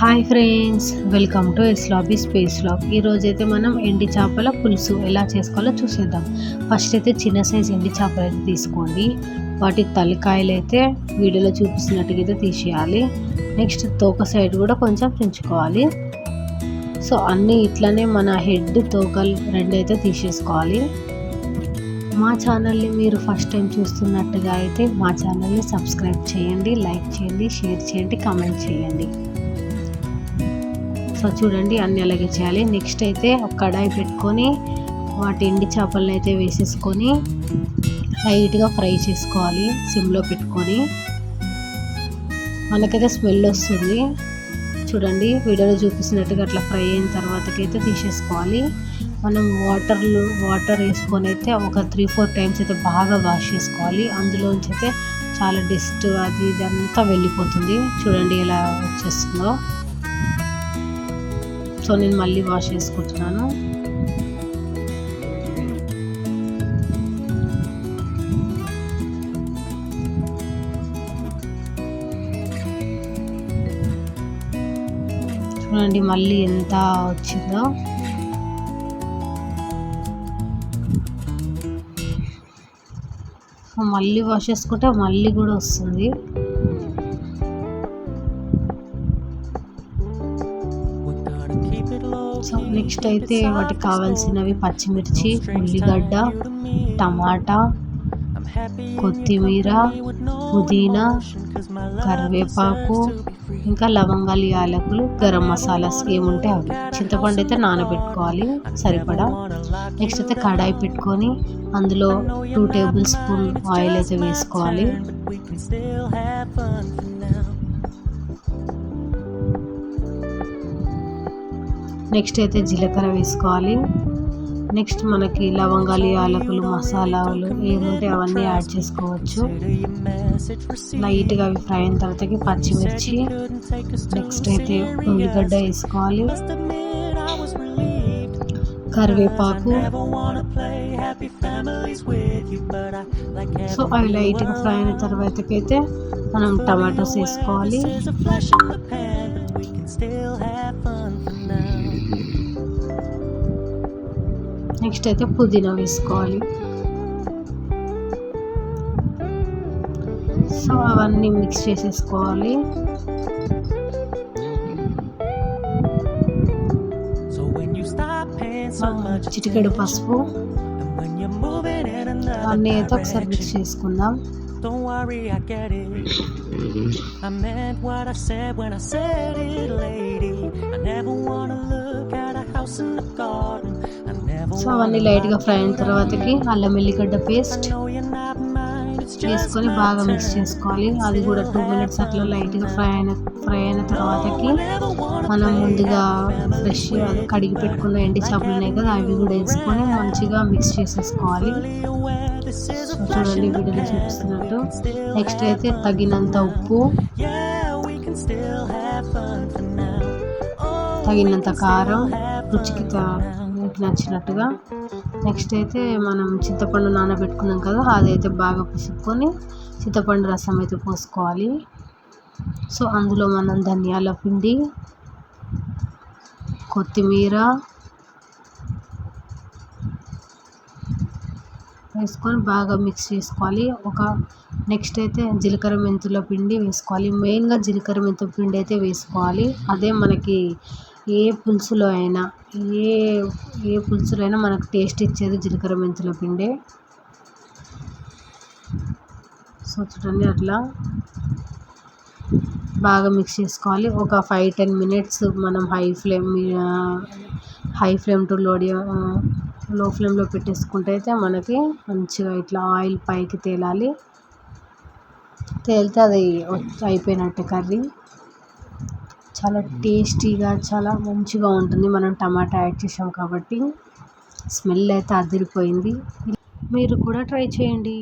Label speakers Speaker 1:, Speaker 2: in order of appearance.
Speaker 1: Hi friends welcome to ఎస్లాబీ space log ఈరోజు అయితే మనం ఎండి చేపల పులుసు ఎలా చేసుకోవాలో చూసేద్దాం. ఫస్ట్ అయితే చిన్న సైజ్ ఎండి చేపలు అయితే తీసుకోండి. వాటి తలకాయలు అయితే వీడియోలో చూపిస్తున్నట్టుగా అయితే తీసేయాలి. నెక్స్ట్ తోక సైడ్ కూడా కొంచెం పెంచుకోవాలి. సో అన్నీ ఇట్లానే మన హెడ్ తోకలు రెండు అయితే తీసేసుకోవాలి. మా ఛానల్ని మీరు ఫస్ట్ టైం చూస్తున్నట్టుగా అయితే మా ఛానల్ని సబ్స్క్రైబ్ చేయండి లైక్ చేయండి షేర్ చేయండి కామెంట్ చేయండి. సో చూడండి అన్నీ అలాగే చేయాలి. నెక్స్ట్ అయితే ఒక కడాయి పెట్టుకొని వాటి ఎండి చేపలను అయితే వేసేసుకొని లైట్గా ఫ్రై చేసుకోవాలి సిమ్లో పెట్టుకొని. మనకైతే స్మెల్ వస్తుంది. చూడండి వీడియోలో చూపిస్తున్నట్టుగా అట్లా ఫ్రై అయిన తర్వాతకైతే తీసేసుకోవాలి. మనం వాటర్లు వాటర్ వేసుకొని అయితే ఒక త్రీ ఫోర్ టైమ్స్ అయితే బాగా వాష్ చేసుకోవాలి. అందులోంచి అయితే చాలా డస్ట్ అది ఇది అంతా వెళ్ళిపోతుంది. చూడండి ఎలా వచ్చేస్తుందో. సో నేను మళ్ళీ వాష్ చేసుకుంటున్నాను. చూడండి మళ్ళీ ఎంత వచ్చిందో. మళ్ళీ వాష్ చేసుకుంటే మళ్ళీ కూడా వస్తుంది. సో నెక్స్ట్ అయితే వాటికి కావాల్సినవి పచ్చిమిర్చి ఉల్లిగడ్డ టమాటా కొత్తిమీర పుదీనా కరివేపాకు ఇంకా లవంగాలు యాలకులు గరం మసాలాస్ ఏముంటే అవి. చింతపండు అయితే నానబెట్టుకోవాలి సరిపడా. నెక్స్ట్ అయితే కడాయి పెట్టుకొని అందులో టూ టేబుల్ స్పూన్ ఆయిల్ అయితే వేసుకోవాలి. నెక్స్ట్ అయితే జీలకర్ర వేసుకోవాలి. నెక్స్ట్ మనకి లవంగాలు యాలకులు మసాలాలు ఏముంటే అవన్నీ యాడ్ చేసుకోవచ్చు. లైట్గా అవి ఫ్రై అయిన తర్వాతకి పచ్చిమిర్చి నెక్స్ట్ అయితే ఉల్లిగడ్డ వేసుకోవాలి. కరివేపాకు. సో అవి లైట్గా ఫ్రై అయిన తర్వాతకైతే మనం టమాటోస్ వేసుకోవాలి. నెక్స్ట్ అయితే పుదీనా వేసుకోవాలి. సో అవన్నీ మిక్స్ చేసేసుకోవాలి. చిటికెడు పసుపు. అన్నీ అయితే ఒకసారి మిక్స్ చేసుకుందాం.
Speaker 2: Don't worry, I get it. I meant what I said when I said it, lady. I never wanna look at a house in the garden. I never
Speaker 1: so అవన్నీ లైట్గా ఫ్రై అయిన తర్వాతకి అల్లం వెల్లిగడ్డ పేస్ట్ వేసుకొని బాగా mix చేసుకోవాలి. అది కూడా టూ మినిట్స్ అట్లా లైట్గా ఫ్రై అయిన ఫ్రై అయిన తర్వాతకి మనం ముందుగా ఫ్రెష్ కడిగి పెట్టుకున్న ఎండి చేపలు ఉన్నాయి కదా అవి కూడా వేసుకొని మంచిగా మిక్స్ చేసేసుకోవాలి. చూడండి వీడియోలో చూపిస్తున్నట్టు. నెక్స్ట్ అయితే తగినంత ఉప్పు తగినంత కారం రుచికి నచ్చినట్టుగా. నెక్స్ట్ అయితే మనం చింతపండు నానబెట్టుకున్నాం కదా అదైతే బాగా పిసుక్కొని చింతపండు రసం అయితే పోసుకోవాలి. సో అందులో మనం ధనియాల పిండి కొత్తిమీర వేసుకొని బాగా మిక్స్ చేసుకోవాలి. ఒక నెక్స్ట్ అయితే జీలకర్ర మెంతుల పిండి వేసుకోవాలి. మెయిన్గా జీలకర్ర మెంతుల పిండి అయితే వేసుకోవాలి. అదే మనకి ఏ పులుసులో అయినా ఏ ఏ పులుసులో అయినా మనకు టేస్ట్ ఇచ్చేది జీలకర్ర మెంతుల పిండే. సో చూడండి అట్లా బాగా మిక్స్ చేసుకోవాలి. ఒక ఫైవ్ టెన్ మినిట్స్ మనం high flame high flame to లోడ్లో ఫ్లేమ్లో పెట్టేసుకుంటే అయితే మనకి మంచిగా ఇట్లా ఆయిల్ పైకి తేలాలి. తేలితే అది అయిపోయినట్టు అయిపోయినట్టే కర్రీ. చాలా టేస్టీగా చాలా మంచిగా ఉంటుంది. మనం టమాటా యాడ్ చేసాం కాబట్టి స్మెల్ అయితే అదిరిపోయింది. మీరు కూడా ట్రై చేయండి.